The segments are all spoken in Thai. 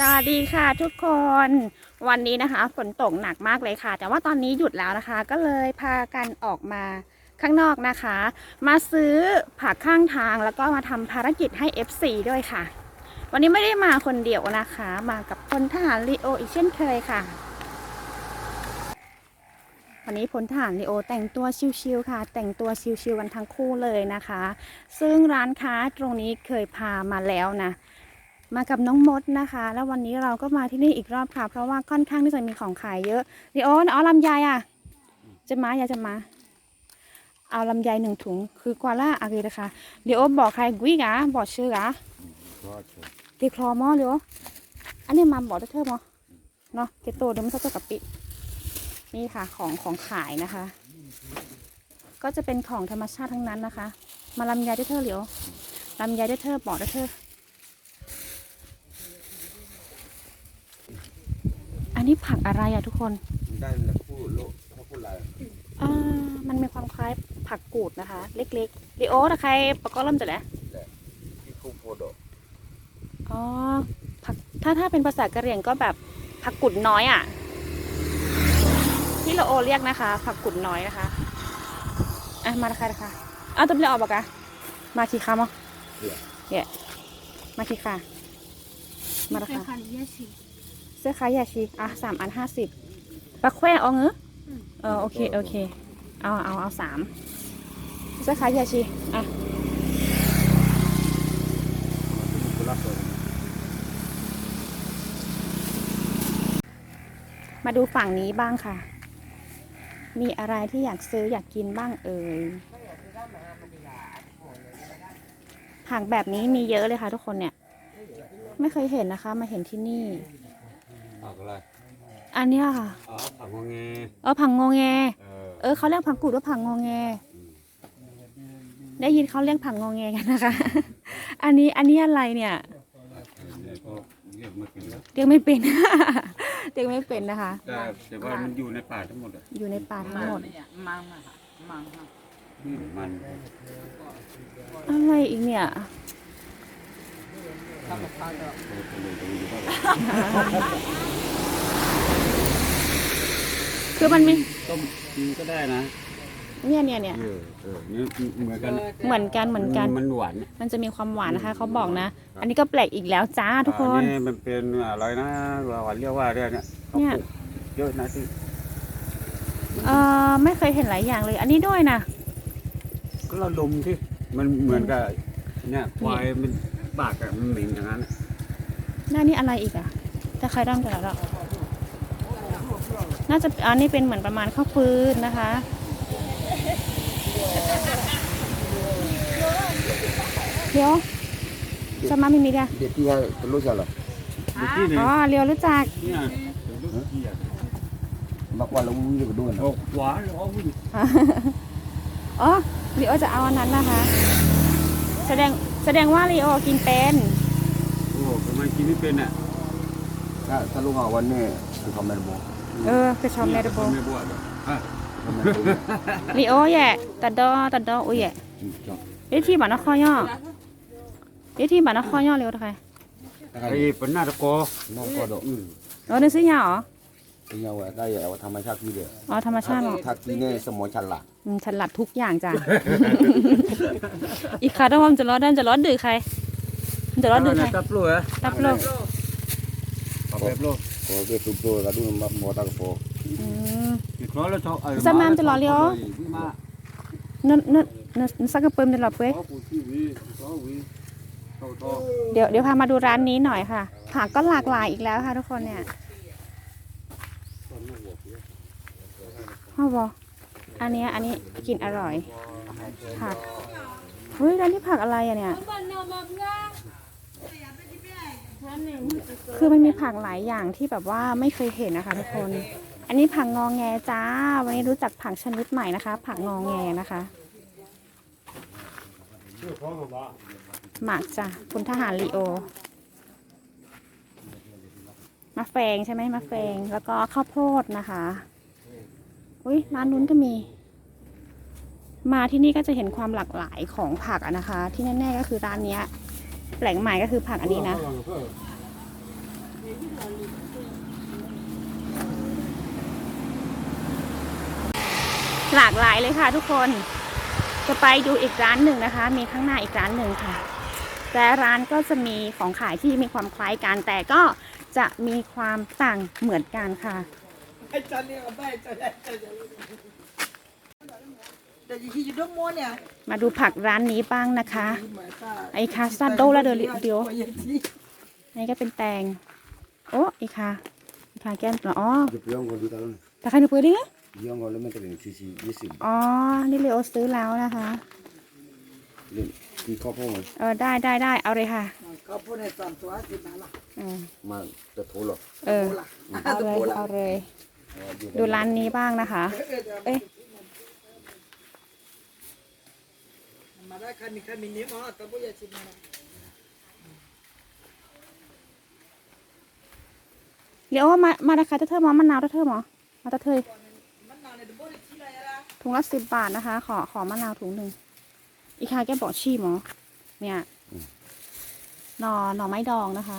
สวัสดีค่ะทุกคนวันนี้นะคะฝนตกหนักมากเลยค่ะ แต่ว่าตอนนี้หยุดแล้วนะคะ ก็เลยพากันออกมาข้างนอกนะคะ มาซื้อผักข้างทางแล้วก็มาทำภารกิจให้ FC ด้วยค่ะ วันนี้ไม่ได้มาคนเดียวนะคะ มากับพลทหารลีโออีกเช่นเคยค่ะ วันนี้พลทหารลีโอแต่งตัวชิวๆค่ะ แต่งตัวชิวๆกันทั้งคู่เลยนะคะ ซึ่งร้านค้าตรงนี้เคยพามาแล้วนะ มากับน้องมดนะคะ แล้ววันนี้เราก็มาที่นี่อีกรอบค่ะ เพราะว่าค่อนข้างที่จะมีของขายเยอะดิโอเอาลำไยอะ จะมาอยากจะมา เอาลำไยหนึ่งถุง คือกวาล่าอะไรนะคะเดี๋ยวบอกใครกุ้ยกะบอกชื่อกะเตีคลอมอเดี๋ยวอันนี้มาบอกได้เธอมอเนาะเกตโตเดี๋ยวมันจะกับปิ นี่ค่ะของของขายนะคะ ก็จะเป็นของธรรมชาติทั้งนั้นนะคะ มาลำไยได้เธอเหลียวลำไยได้เธอบอกได้เธอ นนี้ผักอะไรอะทุกคนได้แล้วพูดโลกเขาพูดอะไรอ่ามันมีความคล้ายผักกูดนะคะ เล็กๆดิโอถ้าใครประกอบเริ่มจะไหนที่คูโพโดอ๋อผักถ้าถ้าเป็นภาษากะเหรี่ยงก็แบบผักกุดน้อยอะที่เราโอเรียกนะคะ ผักกุดน้อยนะคะอะมาละค่ะนะคะอ้าวตัวเรียกออกปะกะมากี่คำอะเดี๋ยวมากี่ค่ะมาละค่ะเสื้อคายาชีอะสามอันห้าสิบปลาแควเอาเงือเออโอเคโอเค เอาเอาเอาสามเสื้อคายาชีอะคุลาโซมาดูฝั่งนี้บ้างค่ะ มีอะไรที่อยากซื้ออยากกินบ้างเอ่ยผักแบบนี้มีเยอะเลยค่ะทุกคนเนี่ย ไม่เคยเห็นนะคะ มาเห็นที่นี่ ผักอะไรอันเนี้ยค่ะอ๋อผักงงเงเออผักงอแง เออเออเขาเรียกผักกูดว่าผักงอแง ได้ยินเขาเรียกผักงอแงกันนะคะ อันนี้อันนี้อะไรเนี่ย เนี่ยก็เรียกมากินแล้วเรียกไม่เป็น เรียกไม่เป็นนะคะ แต่แต่ว่ามันอยู่ในป่าทั้งหมดอะอยู่ในป่าทั้งหมด มังอะค่ะมังค่ะ นี่มันอะไรอีกเนี่ย ทำกับข้าวดอกโตเลยโตอยู่บ้างคือมันมีต้มกินก็ได้นะเนี่ยเนี่ยเนี่ยเออเออนี่เหมือนกันเหมือนกันเหมือนกัน มันหวานมันจะมีความหวานนะคะเขาบอกนะ อันนี้ก็แปลกอีกแล้วจ้าทุกคน อันี่มันเป็นอะไรนะเราเรียกว่าเนี่ยเขาเนี่ยปลูกเยอะนะที่เออไม่เคยเห็นหลายอย่างเลย อันนี้ด้วยนะก็เราดมที่มันเหมือนกับเนี่ยควายมัน ปากอะมันเหม็นอย่างนั้นอะหน้านี่อะไรอีกอะแต่ใครดั้งกันแล้วน่าจะอันนี้เป็นเหมือนประมาณข้าวฟืนนะคะ เดี๋ยวจะมาไม่มีเดียเด็กที่ว่าเป็นลูกอะไรเด็กที่เนี่ยอ๋อเรียวรู้จักเนี่ยเป็นลูกที่อะ Bác qua lông như cái đuôi ออกขวาหรือออกวิ่งอ๋อลีโอจะเอาอันนั้นนะคะ แสดง แสดงว่าลีโอกินเป็น โอ้ทำไมกินไม่เป็นอะ Nah, kalau ngawan ni Ke kamar mo เออคือชอบเมดโบไม่บวชเหรออะ Kamar mo ลีโอแย่ตัดดอตัดดออุ้ยแย่เดี๋ยวที่บ้านนครย่อเดี๋ยวที่บ้านนครย่อเร็วเถอะค่ะไอ้ปนหน้าตะโก Nak kau dok อืมเออนึกซื้อยาเหรอ Punya awak kaya Awak tamat syaki dia อ๋อธรรมชาติเหรอ Kaki ni semua calak อื มฉลาดทุกอย่างจ้ะ อีกค่ะถ้าผมจะรอดด้านจะรอดดื้อใครมันจะรอดดื้อใครตับลูกเหรอตับโลกตับแบบลูก Kau ke tupu Kadu mau tak apa อืมอีกครั้งแล้วเขาเออสมามจะรอเลี้ยวมานั่นนั่นนั่นสักกระเปิมจะหลับเว้ยเขาปูที่วีเขาวีเขาทอเดี๋ยวเดี๋ยวพามาดูร้านนี้หน่อยค่ะ ผักก็หลากหลายอีกแล้วค่ะทุกคนเนี่ยพ่อบอ อันเนี้ยอันนี้กินอร่อย ผักเฮ้ยร้านนี้ผักอะไรอะเนี่ย คือมันมีผักหลายอย่างที่แบบว่าไม่เคยเห็นนะคะทุกคน อันนี้ผักงองแงจ้า วันนี้รู้จักผักชนิดใหม่นะคะ ผักงองแงนะคะ หมากจ้ะคุณทหารลีโอ มะแฟงใช่ไหมมะแฟง แล้วก็ข้าวโพดนะคะ อุ้ยร้านนู้นก็มี มาที่นี่ก็จะเห็นความหลากหลายของผักนะคะ ที่แน่ๆก็คือร้านนี้แหล่งใหม่ก็คือผักอันนี้นะ หลากหลายเลยค่ะทุกคน จะไปดูอีกร้านหนึ่งนะคะ มีข้างหน้าอีกร้านหนึ่งค่ะ แต่ร้านก็จะมีของขายที่มีความคล้ายกันแต่ก็จะมีความต่างเหมือนกันค่ะ แต่ที่อยู่ด้านบนเนี่ยมาดูผักร้านนี้บ้างนะคะไอ้คาซาโดแล้วเดี๋ยวเดี๋ยวอันนี้ก็เป็นแตง โอ้อีค่ะอีค่ะแก้มอ๋อ Yo pido un gordito talón. แต่ใครหนูเปิดดิ Yo un gordito me traen, sí, sí, sí, sí. อ๋อ นี่เลโอซื้อแล้วนะคะ Y copo, เออ ได้ได้ได้เอาเลยค่ะเขาพูดในสามตัวสิบนาละอืม Man, te polo. เออเอาเลยเอาเลย ดูร้านนี้บ้างนะคะ เอ๊ะมาได้คันมีคันมีนี้มาแต่ไม่อยากชิมนะเลโอมา มาราคาเท่าเธอหมอมะนาวเท่าเธอหมอมาเท่าเธอมันนานในด้านบนที่ไหนล่ะถุงละสิบบาทนะคะ ขอ ขอมะนาวถุงหนึ่ง อีกค่ะแกบอกชีหมอ เนี่ยหน่อ หน่อไม้ดองนะคะ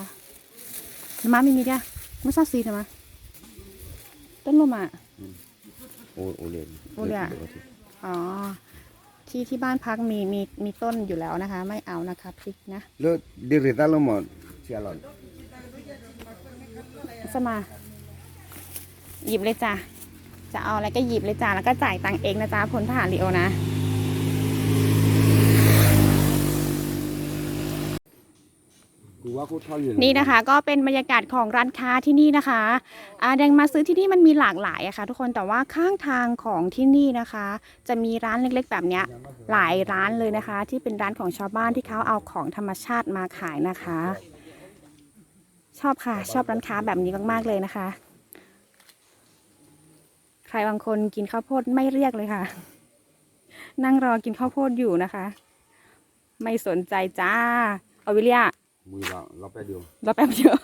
น้ำมันไม่มีจ้ะไม่ทราบซีนะมะ ต้นลมอะ O, ole. Ole. อ๋อ ที่ที่บ้านพักมีมีมีต้นอยู่แล้วนะคะ ไม่เอานะคะพริกนะ Lo, de retalo, man. Sí, alon. สมา หยิบเลยจ้ะ จะเอาอะไรก็หยิบเลยจ้ะ แล้วก็จ่ายตังค์เองนะจ๊ะพลทหารลีโอนะ นี่นะคะ ก็เป็นบรรยากาศของร้านค้าที่นี่นะคะอาแดงมาซื้อที่นี่มันมีหลากหลายอะค่ะ ทุกคนแต่ว่าข้างทางของที่นี่นะคะ จะมีร้านเล็กๆ แบบเนี้ยหลายร้านเลยนะคะ ที่เป็นร้านของชาวบ้านที่เขาเอาของธรรมชาติมาขายนะคะ ชอบค่ะ ชอบร้านค้าแบบนี้มากๆเลยนะคะ ใครบางคนกินข้าวโพดไม่เรียกเลยค่ะ นั่งรอกินข้าวโพดอยู่นะคะ ไม่สนใจจ้าเอาวิเลีย Muy va, lo pedio. รอแป๊บเดียว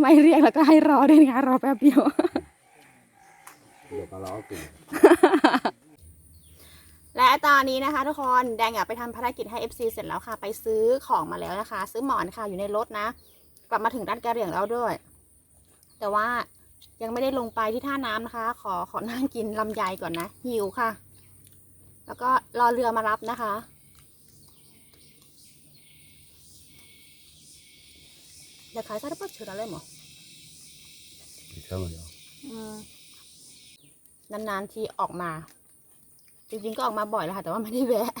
ไม่เรียกแล้วก็ให้รอด้วยนะคะรอแป๊บเดียว Lo calado, que. และตอนนี้นะคะทุกคนแดงอะไปทำภารกิจให้ FC เสร็จแล้วค่ะ ไปซื้อของมาแล้วนะคะ ซื้อหมอนค่ะอยู่ในรถนะ กลับมาถึงร้านกะเหรี่ยงแล้วด้วย แต่ว่ายังไม่ได้ลงไปที่ท่าน้ำนะคะ ขอขอนั่งกินลำไยก่อนนะหิวค่ะ แล้วก็รอเรือมารับนะคะ เดี๋ยวขายซาดปัดชุดอะไรหมอ Estamos ya. อืมนานๆทีออกมา จริงๆก็ออกมาบ่อยแล้วค่ะ แต่ว่าไม่ได้แวะ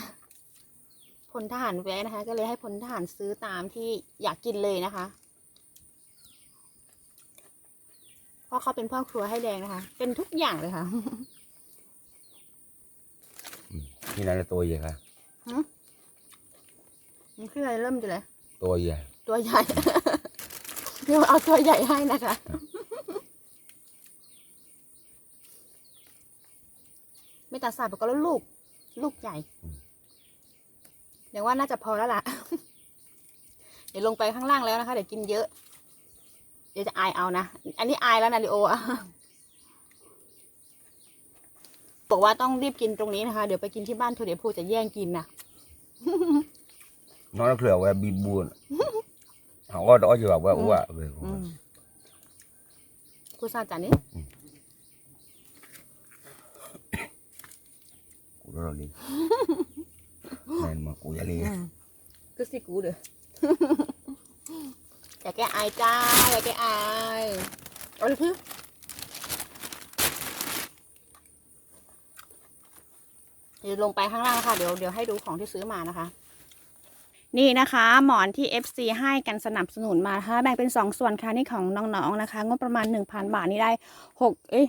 พลทหารแวะนะคะ ก็เลยให้พลทหารซื้อตามที่อยากกินเลยนะคะเพราะเขาเป็นพ่อครัวให้แดงนะคะ เป็นทุกอย่างเลยค่ะ Ni la to ye ka. มันคืออะไรเริ่มจะเลย To ye. ตัวใหญ่เดี๋ย วเอาตัวใหญ่ให้นะคะไม่ตัดสายไปก็แล้วลูก ลูกใหญ่ เดี๋ยวว่าน่าจะพอแล้วล่ะ เดี๋ยวลงไปข้างล่างแล้วนะคะ เดี๋ยวกินเยอะ เดี๋ยวจะอายเอานะ อันนี้อายแล้วนะลิโออะบอกว่าต้องรีบกินตรงนี้นะคะ เดี๋ยวไปกินที่บ้านเธอเดี๋ยวพูจะแย่งกินนะ Nó nó khều wa bi buồn. Họ có đó chưa wa wa về. อืมกูซาจานนี้ Cụ đó rồi đi. Nên mà cụ ya đi. ก็สิกูเด้ออย่าแก้อายจ้าอย่าแก้อายเอาเลยพี่เดี๋ยวลงไปข้างล่างค่ะเดี๋ยวเดี๋ยวให้ดูของที่ซื้อมานะคะ นี่นะคะหมอนที่ FC ให้กันสนับสนุนมานะคะแบ่งเป็น 2 ส่วนค่ะนี่ของน้องๆนะคะ งบประมาณ 1,000 บาทนี่ได้6เอ้ย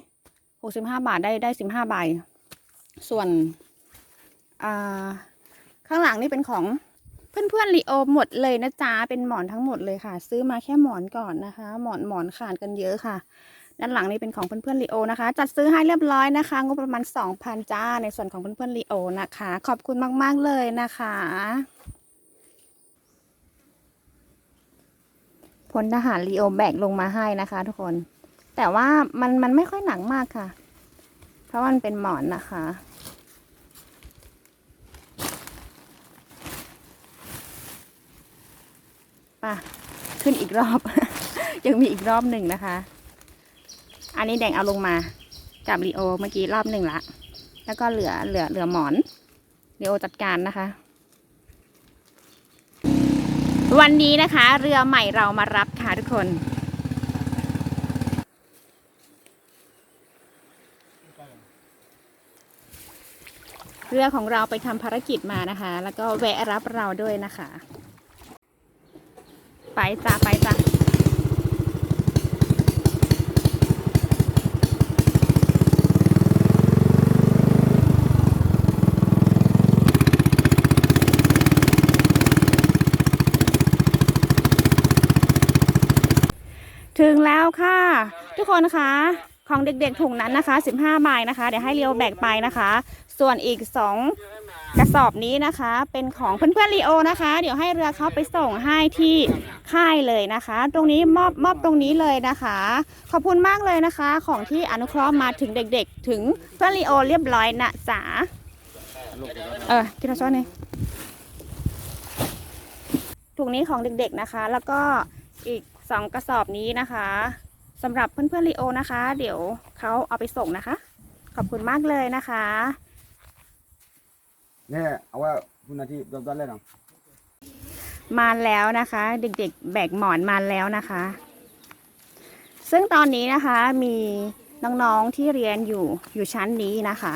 65 บาทได้ได้ 15ใบส่วนอ่าข้างหลังนี่เป็นของเพื่อนเพื่อนๆลีโอหมดเลยนะจ๊ะเป็นหมอนทั้งหมดเลยค่ะ ซื้อมาแค่หมอนก่อนนะคะ หมอนหมอนขาดกันเยอะค่ะ ด้านหลังนี่เป็นของเพื่อนเพื่อนลีโอนะคะ จัดซื้อให้เรียบร้อยนะคะ งบประมาณ2,000จ้าในส่วนของเพื่อนเพื่อนลีโอนะคะ ขอบคุณมาก ๆ เลยนะคะ พลทหารลีโอแบกลงมาให้นะคะ ทุกคน แต่ว่ามันมันไม่ค่อยหนักมากค่ะ เพราะว่ามันเป็นหมอนนะคะ ป่ะ ขึ้นอีกรอบ ยังมีอีกรอบหนึ่งนะคะออันนี้แดงเอาลงมากับลีโอเมื่อกี้รอบหนึ่งละ แล้วก็เหลือเหลือเหลือหมอนลีโอจัดการนะคะ วันนี้นะคะ เรือใหม่เรามารับค่ะทุกคนเรือของเราไปทำภารกิจมานะคะ แล้วก็แวะรับเราด้วยนะคะ ไปจ้าไปจ้า ค่ะ ทุกคนคะ ของเด็กๆถุงนั้นนะคะ 15ใบนะคะ เดี๋ยวให้เรียวแบกไปนะคะ ส่วนอีก 2 กระสอบนี้นะคะ เป็นของเพื่อนๆลีโอนะคะ เดี๋ยวให้เรือเขาไปส่งให้ที่ค่ายเลยนะคะ ตรงนี้มอบมอบตรงนี้เลยนะคะ ขอบคุณมากเลยนะคะ ของที่อนุเคราะห์มาถึงเด็กๆ ถึงเพื่อนลีโอเรียบร้อยนะจ๋าเออกินช้อนนี่ถุงนี้ของเด็กๆนะคะ แล้วก็อีก 2กระสอบนี้นะคะสำหรับเพื่อนๆลีโอนะคะ เดี๋ยวเขาเอาไปส่งนะคะ ขอบคุณมากเลยนะคะ เนี่ยเอาว่าคุณนาทียอมต้นเลยเนาะมาแล้วนะคะ เด็กๆ แบกหมอนมาแล้วนะคะ ซึ่งตอนนี้นะคะมีน้องๆที่เรียนอยู่อยู่ชั้นนี้นะคะ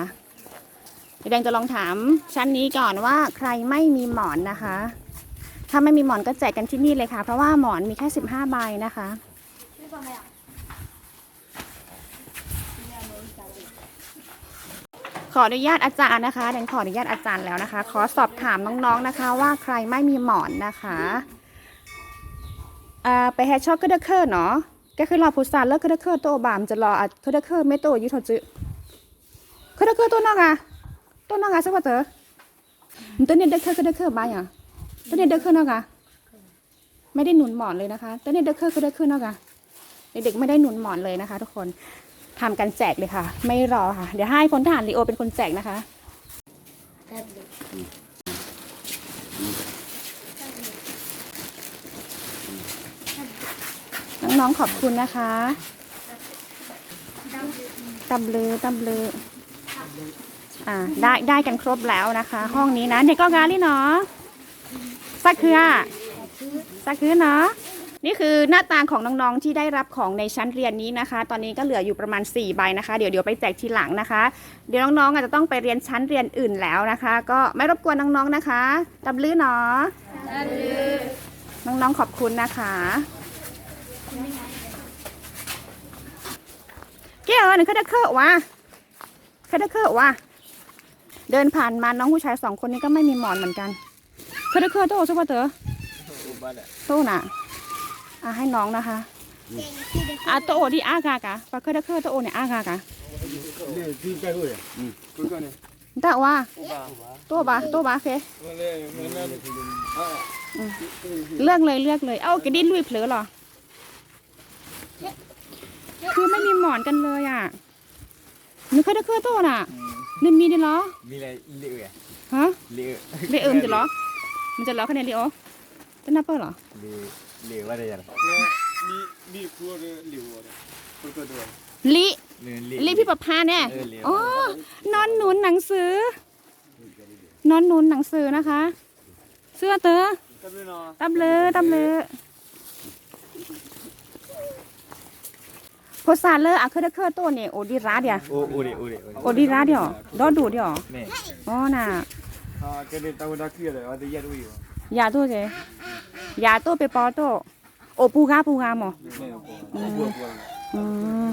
เดี๋ยวแดงจะลองถามชั้นนี้ก่อนว่าใครไม่มีหมอนนะคะ ถ้าไม่มีหมอนก็แจกกันที่นี่เลยค่ะ เพราะว่าหมอนมีแค่15ใบนะคะขออนุญาตอาจารย์นะคะแดงขออนุญาตอาจารย์แล้วนะคะ ขอสอบถามน้องๆนะคะ ว่าใครไม่มีหมอนนะคะอ่าไปแฮชช็อกก็ได้เคอร์เนาะก็คือรอผู้สานแล้วก็ได้เคอร์โตบามจะรออะก็ได้เคอร์ไม่โตอยู่ถอดจื้อก็ได้เคอร์ตัวนอกอะตัวนอกอะสักว่าเตอตัวนี้ได้เคอร์ก็ได้เคอร์บ้าอะ ตัวนี้ได้เคอร์นอกอะไม่ได้หนุนหมอนเลยนะคะตัวนี้ได้เคอร์ก็ได้เคอร์นอกอะเด็กๆไม่ได้หนุนหมอนเลยนะคะ ทุกคนทำกันแจกเลยค่ะ ไม่รอค่ะ เดี๋ยวให้พลทหารลีโอเป็นคนแจกนะคะน้องๆขอบคุณนะคะตำลือตำลืออ่าได้ได้กันครบแล้วนะคะ ห้องนี้นะเด็กก็งานนี่เนาะ สักคือสักคือเนาะนี่คือหน้าตาของน้องๆที่ได้รับของในชั้นเรียนนี้นะคะ ตอนนี้ก็เหลืออยู่ประมาณ 4 ใบนะคะ เดี๋ยวเดี๋ยวไปแจกทีหลังนะคะ เดี๋ยวน้องๆอาจจะต้องไปเรียนชั้นเรียนอื่นแล้วนะคะ ก็ไม่รบกวนน้องๆนะคะตับลื้อเนาะดับลือน้องๆขอบคุณนะคะเกี่ยวหนึ่งเขาจะเคอะวะเขาจะเคอะวะเดินผ่านมาน้องผู้ชายสองคนนี้ก็ไม่มีหมอนเหมือนกัน เขาจะเคอโตใช่ปะเต๋อโตน่ะอะให้น้องนะคะอะโตโอที่อากากะปะเคอร์เคอโตเนี่ยอากากะเนี่ยที่ใกล้ด้วยอะอืมคุณก็เนี่ยแต่ว่าโตบาโตบาเฟเลือกเลยเลือกเลย เอากระดิ่งลุยเผลอหรอคือไม่มีหมอนกันเลยอะนึกเคยได้เคยโตน่ะนึกมีดิเหรอมีอะไรเลี้ยฮะเลี้ยเรียเอิมจะเหรอ มันจะเหรอคะแนนเรีโอเป็นนับเปอร์เหรอเลี้ยเลี้ยว่าอะไรอย่างมีมีครัวเรือหลิวอะไรคุณก็ด้วยลิเลี้ยเลี้ยลิพี่ประพาเนี่ยเออเลี้ยอ๋อนอนหนุนหนังสือ นอนหนุนหนังสือนะคะ เสื้อเตอก็ด้วยเนาะตำเลอตำเลอโพสซาเลอร์อะเคอร์เคอร์ตัวเนี่ยโอดีราเดียโอ้โอ้ดิโอ้ดิโอดีราเดียวดอดูเดียวแม่อ๋อน่ะ อ่าแกเนี่ยตะวันตกเกลือเลยว่าจะยัดไว้อยู่ยาตัวเจยาตัวไปปอตัวโอปูกาปูกาหมอแม่อืมอืม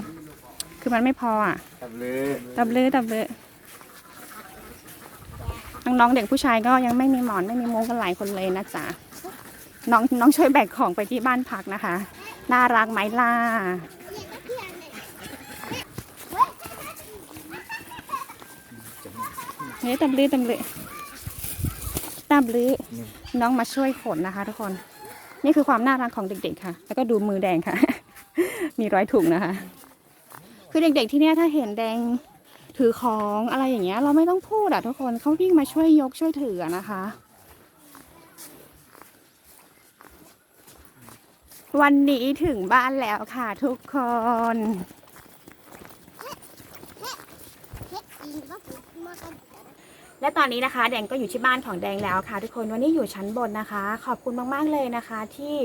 คือมันไม่พออะตับเลยตำเลยตำเลยน้องๆเด็กผู้ชายก็ยังไม่มีหมอนไม่มีมุ้งกันหลายคนเลยนะจ๊ะน้องน้องช่วยแบกของไปที่บ้านพักนะคะ น่ารักไหมล่ะเฮ้ยตำลือตำลือ น้าบลื้อน้องมาช่วยขนนะคะ ทุกคน นี่คือความน่ารักของเด็ก ๆ ค่ะ แล้วก็ดูมือแดงค่ะ มีร้อยถุงนะคะ คือเด็ก ๆ ที่เนี่ยถ้าเห็นแดงถือของอะไรอย่างเงี้ย เราไม่ต้องพูดอะทุกคนเขาวิ่งมาช่วยยกช่วยถือนะคะ วันนี้ถึงบ้านแล้วค่ะ ทุกคน และตอนนี้นะคะ แดงก็อยู่ที่บ้านของแดงแล้วค่ะ ทุกคนวันนี้อยู่ชั้นบนนะคะ ขอบคุณมากๆเลยนะคะ ที่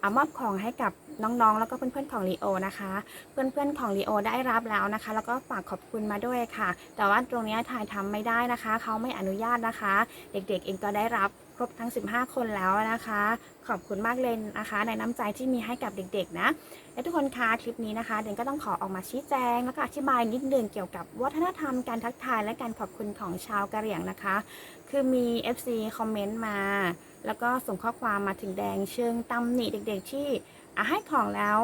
เอามอบของให้กับน้องๆ แล้วก็เพื่อนๆของลีโอนะคะ เพื่อนๆของลีโอได้รับแล้วนะคะ แล้วก็ฝากขอบคุณมาด้วยค่ะ แต่ว่าตรงนี้ถ่ายทำไม่ได้นะคะ เขาไม่อนุญาตนะคะ เด็กๆเองก็ได้รับ ครบทั้ง 15 คนแล้วนะคะ ขอบคุณมากเลยนะคะ ในน้ำใจที่มีให้กับเด็กๆนะ และทุกคนคะคลิปนี้นะคะ เดนก็ต้องขอออกมาชี้แจง แล้วก็อธิบายนิดนึงเกี่ยวกับวัฒนธรรมการทักทายและการขอบคุณของชาวกะเหรี่ยงนะคะ คือมี FC คอมเมนต์มา แล้วก็ส่งข้อความมาถึงแดงเชิงตำหนิเด็กๆ ที่อะให้ของแล้ว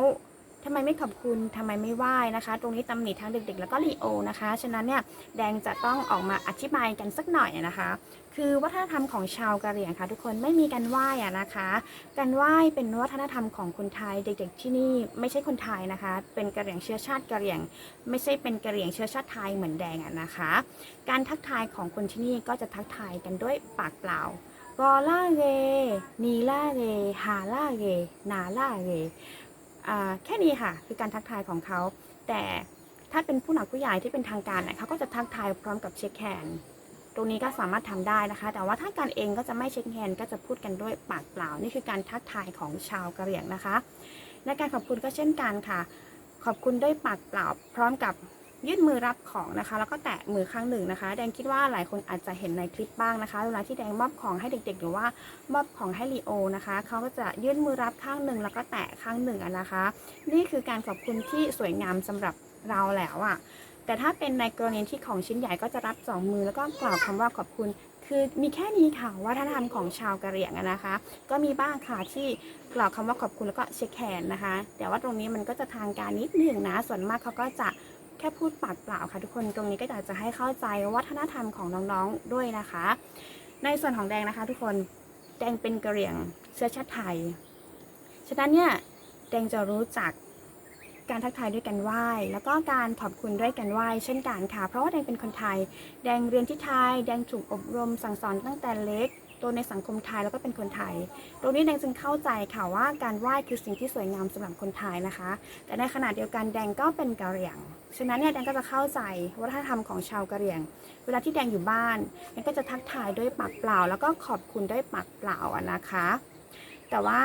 ทำไมไม่ขอบคุณทำไมไม่ไหว้นะคะ ตรงนี้ตำหนิทั้งเด็กๆ แล้วก็ลีโอนะคะ ฉะนั้นเนี่ยแดงจะต้องออกมาอธิบายกันสักหน่อยนะคะ คือวัฒนธรรมของชาวกะเหรี่ยงค่ะ ทุกคนไม่มีการไหว้อะนะคะ การไหว้เป็นวัฒนธรรมของคนไทยเด็กๆที่นี่ไม่ใช่คนไทยนะคะ เป็นกะเหรี่ยงเชื้อชาติกะเหรี่ยง ไม่ใช่เป็นกะเหรี่ยงเชื้อชาติไทยเหมือนแดงอะนะคะ การทักทายของคนที่นี่ก็จะทักทายกันด้วยปากเปล่ากอล่าเรนีล่าเรฮาล่าเรนาล่าเรอ่าแค่นี้ค่ะ คือการทักทายของเขา แต่ถ้าเป็นผู้หลักผู้ใหญ่ที่เป็นทางการเนี่ยเขาก็จะทักทายพร้อมกับเช็คแฮน รงนี้ก็สามารถทำได้นะคะ แต่ว่าถ้าการเองก็จะไม่เช็คแฮนด์ก็จะพูดกันด้วยปากเปล่า นี่คือการทักทายของชาวกะเหรี่ยงนะคะในการขอบคุณก็เช่นกันค่ะ ขอบคุณด้วยปากเปล่า พร้อมกับยื่นมือรับของนะคะ แล้วก็แตะมือข้างหนึ่งนะคะ แดงคิดว่าหลายคนอาจจะเห็นในคลิปบ้างนะคะ เวลาที่แดงมอบของให้เด็กๆ หรือว่ามอบของให้ลีโอนะคะ เขาก็จะยื่นมือรับข้างหนึ่งแล้วก็แตะข้างหนึ่งนะคะ นี่คือการขอบคุณที่สวยงามสำหรับเราแล้วอะ แต่ถ้าเป็นในกรณีที่ของชิ้นใหญ่ก็จะรับสองมือแล้วก็กล่าวคำว่าขอบคุณ คือมีแค่นี้ค่ะวัฒนธรรมของชาวกะเหรี่ยงนะคะ ก็มีบ้างค่ะที่กล่าวคำว่าขอบคุณแล้วก็เช็คแขนนะคะ แต่ว่าตรงนี้มันก็จะทางการนิดหนึ่งนะ ส่วนมากเขาก็จะแค่พูดปากเปล่าค่ะทุกคนตรงนี้ก็อยากจะให้เข้าใจวัฒนธรรมของน้องๆด้วยนะคะ ในส่วนของแดงนะคะ ทุกคนแดงเป็นกะเหรี่ยงเชื้อชาติไทย ฉะนั้นเนี่ยแดงจะรู้จัก การทักทายด้วยกันไหว้ แล้วก็การขอบคุณด้วยกันไหว้เช่นกันค่ะ เพราะว่าแดงเป็นคนไทย แดงเรียนที่ไทย แดงถูกอบรมสั่งสอนตั้งแต่เล็กโตในสังคมไทยแล้วก็เป็นคนไทย ตรงนี้แดงจึงเข้าใจค่ะว่าการไหว้คือสิ่งที่สวยงามสำหรับคนไทยนะคะ แต่ในขณะเดียวกันแดงก็เป็นกะเหรี่ยง ฉะนั้นเนี่ยแดงก็จะเข้าใจวัฒนธรรมของชาวกะเหรี่ยง เวลาที่แดงอยู่บ้านแดงก็จะทักทายด้วยปากเปล่า แล้วก็ขอบคุณด้วยปากเปล่านะคะ แต่ว่า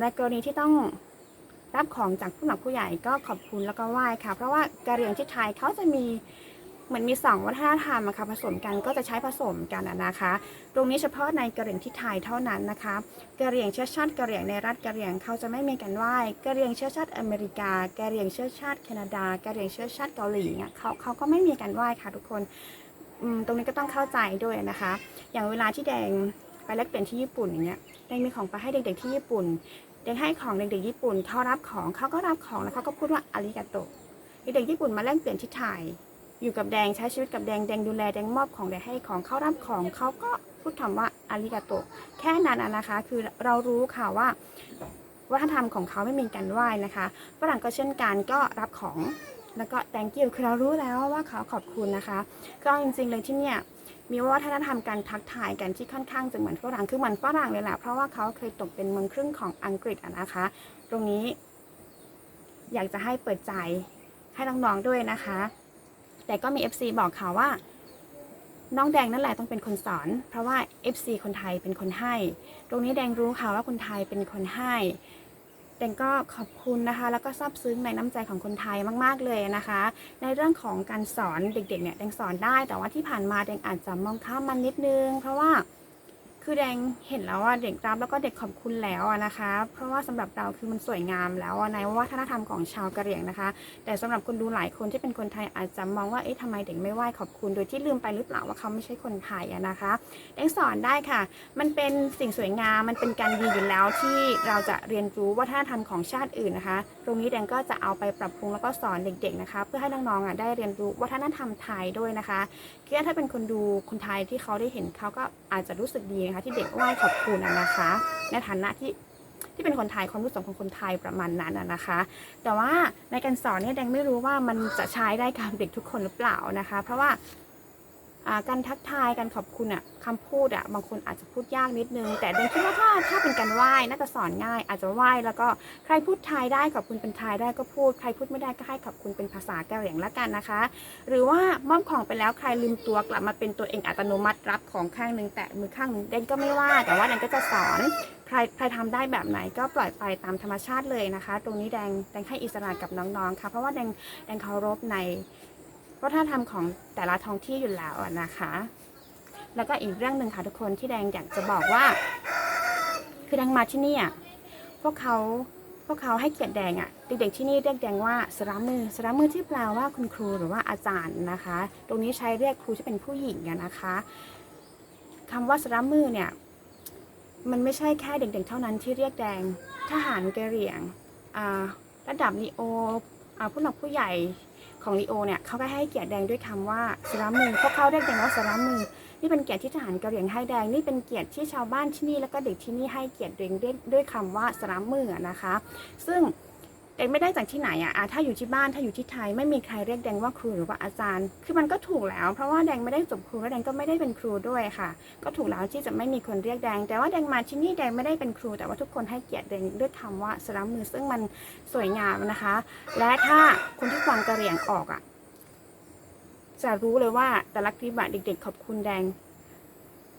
ในกรณีที่ต้อง รับของจากผู้หลักผู้ใหญ่ก็ขอบคุณแล้วก็ไหว้ค่ะ เพราะว่ากะเหรี่ยงที่ไทยเขาจะมีเหมือนมีสองวัฒนธรรมอะค่ะผสมกันก็จะใช้ผสมกันอะนะคะ ตรงนี้เฉพาะในกะเหรี่ยงที่ไทยเท่านั้นนะคะกะเหรี่ยงเชื้อชาติกะเหรี่ยงในรัฐกะเหรี่ยงเขาจะไม่มีการไหว้กะเหรี่ยงเชื้อชาติอเมริกากะเหรี่ยงเชื้อชาติแคนาดากะเหรี่ยงเชื้อชาติเกาหลีเนี่ยเขาเขาก็ไม่มีการไหว้ค่ะทุกคนตรงนี้ก็ต้องเข้าใจด้วยนะคะ อย่างเวลาที่แดงไปแลกเปลี่ยนที่ญี่ปุ่นอย่างเงี้ยแดงมีของไปให้เด็กๆที่ญี่ปุ่น เด็กให้ของเด็กๆญี่ปุ่นเขารับของเขาก็รับของแล้วเขาก็พูดว่าอาริกาโตเด็กญี่ปุ่นมาแลกเปลี่ยนที่ไทยอยู่กับแดงใช้ชีวิตกับแดงแดงดูแลแดงมอบของแดงให้ของเขารับของเขาก็พูดคำว่าอาริกาโตแค่นั้นนะคะคือเรารู้ค่ะว่าวัฒนธรรมของเขาไม่มีการไหว้นะคะฝรั่งก็เช่นกันก็รับของแล้วก็ thank you คือเรารู้แล้วว่าเขาขอบคุณนะคะ ก็จริงๆเลยที่เนี่ย มีวัฒนธรรมการทักทายกันที่ค่อนข้างจะเหมือนฝรั่งคือเหมือนฝรั่งเลยแหละเพราะว่าเขาเคยตกเป็นเมืองครึ่งของอังกฤษอะนะคะ ตรงนี้อยากจะให้เปิดใจให้น้องๆด้วยนะคะ แต่ก็มี FC บอกค่ะว่า น้องแดงนั่นแหละต้องเป็นคนสอน เพราะว่า FC คนไทยเป็นคนให้ ตรงนี้แดงรู้ค่ะว่าคนไทยเป็นคนให้ แตงก็ขอบคุณนะคะแล้วก็ซาบซึ้งในน้ำใจของคนไทยมาก ๆ เลยนะคะ ในเรื่องของการสอนเด็กๆเนี่ยแดงสอนได้แต่ว่าที่ผ่านมาแดงอาจจะมองข้ามมันนิดนึง เพราะว่า คือแดงเห็นแล้วว่าเด็กรับแล้วก็เด็กขอบคุณแล้วนะคะ เพราะว่าสำหรับเราคือมันสวยงามแล้วในวัฒนธรรมของชาวกะเหรี่ยงนะคะ แต่สำหรับคนดูหลายคนที่เป็นคนไทยอาจจะมองว่าเอ๊ะทำไมเด็กไม่ไหว้ขอบคุณ โดยที่ลืมไปหรือเปล่าว่าเขาไม่ใช่คนไทยนะคะ แดงสอนได้ค่ะ มันเป็นสิ่งสวยงามมันเป็นการดีอยู่แล้วที่เราจะเรียนรู้วัฒนธรรมของชาติอื่นนะคะ ตรงนี้แดงก็จะเอาไปปรับปรุงแล้วก็สอนเด็กๆนะคะ เพื่อให้น้องๆได้เรียนรู้วัฒนธรรมไทยด้วยนะคะ คือถ้าเป็นคนดูคนไทยที่เขาได้เห็นเขาก็อาจจะรู้สึกดีนะคะที่เด็กไหว้ขอบคุณอะนะคะ ในฐานะที่ที่เป็นคนไทยความรู้สึกของคนไทยประมาณนั้นอะนะคะ แต่ว่าในการสอนเนี่ยแดงไม่รู้ว่ามันจะใช้ได้กับเด็กทุกคนหรือเปล่านะคะ เพราะว่า การทักทายการขอบคุณอะคำพูดอะบางคนอาจจะพูดยากนิดนึง แต่เดนคิดว่าถ้าถ้าเป็นการไหว้น่าจะสอนง่าย อาจจะไหว้แล้วก็ใครพูดไทยได้ขอบคุณเป็นไทยได้ก็พูดใครพูดไม่ได้ก็ให้ขอบคุณเป็นภาษากะเหรี่ยงละกันนะคะ หรือว่ามอบของไปแล้วใครลืมตัวกลับมาเป็นตัวเองอัตโนมัติรับของข้างหนึ่งแตะมือข้างนึงเดนก็ไม่ว่า แต่ว่าเดนก็จะสอนใครใครทำได้แบบไหนก็ปล่อยไปตามธรรมชาติเลยนะคะ ตรงนี้แดงแดงให้อิสระกับน้องๆค่ะเพราะว่าแดงแดงเคารพใน วัฒนธรรมของแต่ละท้องที่อยู่แล้วนะคะ แล้วก็อีกเรื่องหนึ่งค่ะทุกคนที่แดงอยากจะบอกว่า คือแดงมาที่นี่อะพวกเขาพวกเขาให้เกียรติแดงอะเด็กๆที่นี่เรียกแดงว่าสระมือสระมือที่แปลว่าคุณครูหรือว่าอาจารย์นะคะ ตรงนี้ใช้เรียกครูที่เป็นผู้หญิงนะคะคำว่าสระมือเนี่ยมันไม่ใช่แค่เด็กๆเท่านั้นที่เรียกแดงทหารกเหรี่ยงระดับลีโอผู้หลักผู้ใหญ่ ของลีโอเนี่ยเขาก็ให้เกียรติแดงด้วยคำว่าสระมือพวกเขาเรียกแดงว่าสระมือนี่เป็นเกียรติที่ทหารกะเหรี่ยงให้แดงนี่เป็นเกียรติที่ชาวบ้านที่นี่แล้วก็เด็กที่นี่ให้เกียรติแดงด้วยด้วยคำว่าสรามมือนะคะ ซึ่ง เด็กไม่ได้จากที่ไหนอะอะถ้าอยู่ที่บ้านถ้าอยู่ที่ไทยไม่มีใครเรียกแดงว่าครูหรือว่าอาจารย์ คือมันก็ถูกแล้ว เพราะว่าแดงไม่ได้จบครูและแดงก็ไม่ได้เป็นครูด้วยค่ะ ก็ถูกแล้วที่จะไม่มีคนเรียกแดง แต่ว่าแดงมาที่นี่แดงไม่ได้เป็นครู แต่ว่าทุกคนให้เกียรติแดงด้วยคำว่าสรามมือซึ่งมันสวยงามนะคะ และถ้าคนที่ฟังกะเรียงออกอะจะรู้เลยว่าแต่ละคลิปอะเด็ก ๆ ขอบคุณแดง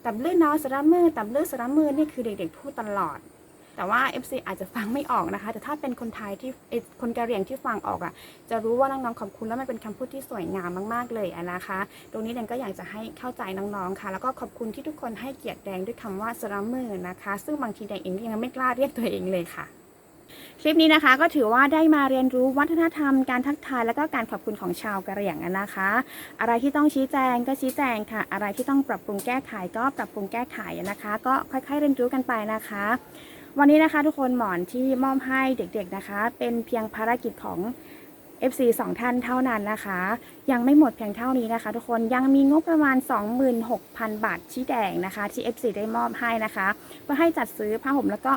ตับเลือดนาะสระมือตับเลือดสระมือนี่คือเด็ก ๆ พูดตลอด แต่ว่า FC อาจจะฟังไม่ออกนะคะ แต่ถ้าเป็นคนไทยที่คนกะเหรี่ยงที่ฟังออกอะ่ะ จะรู้ว่าน้องๆขอบคุณแล้วมันเป็นคำพูดที่สวยงามมากๆเลยะนะคะ ตรงนี้แดงก็อยากจะให้เข้าใจน้องๆค่ะ แล้วก็ขอบคุณที่ทุกคนให้เกียรติแดงด้วยคำว่าสระมือนะคะ ซึ่งบางทีแดงเองยังไม่กล้าเรียกตัวเองเลยค่ะคลิปนี้นะคะก็ถือว่าได้มาเรียนรู้วัฒนธรรมการทักทายแล้วก็การขอบคุณของชาวกะเหรี่ยงนะคะ อะไรที่ต้องชี้แจงก็ชี้แจงค่ะ อะไรที่ต้องปรับปรุงแก้ไขก็ปรับปรุงแก้ไขนะคะ ก็ค่อยๆเรียนรู้กันไปนะคะ วันนี้นะคะทุกคนหมอนที่มอบให้เด็กๆนะคะ เป็นเพียงภารกิจของ FC 2 ท่านเท่านั้นนะคะ ยังไม่หมดเพียงเท่านี้นะคะ ทุกคนยังมีงบประมาณ 26,000 บาทชี้แจงนะคะ ที่ FC ได้มอบให้นะคะเพื่อให้จัดซื้อผ้าห่มแล้วก็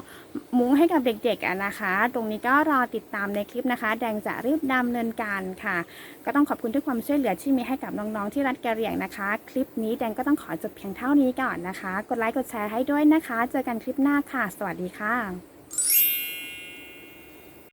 มุ้งให้กับเด็กๆนะคะ ตรงนี้ก็รอติดตามในคลิปนะคะ แดงจะรีบดำเนินการค่ะ ก็ต้องขอบคุณทุกความช่วยเหลือที่มีให้กับน้องๆที่รัฐกะเหรี่ยงนะคะ คลิปนี้แดงก็ต้องขอจบเพียงเท่านี้ก่อนนะคะ กดไลค์กดแชร์ให้ด้วยนะคะ เจอกันคลิปหน้าค่ะ สวัสดีค่ะ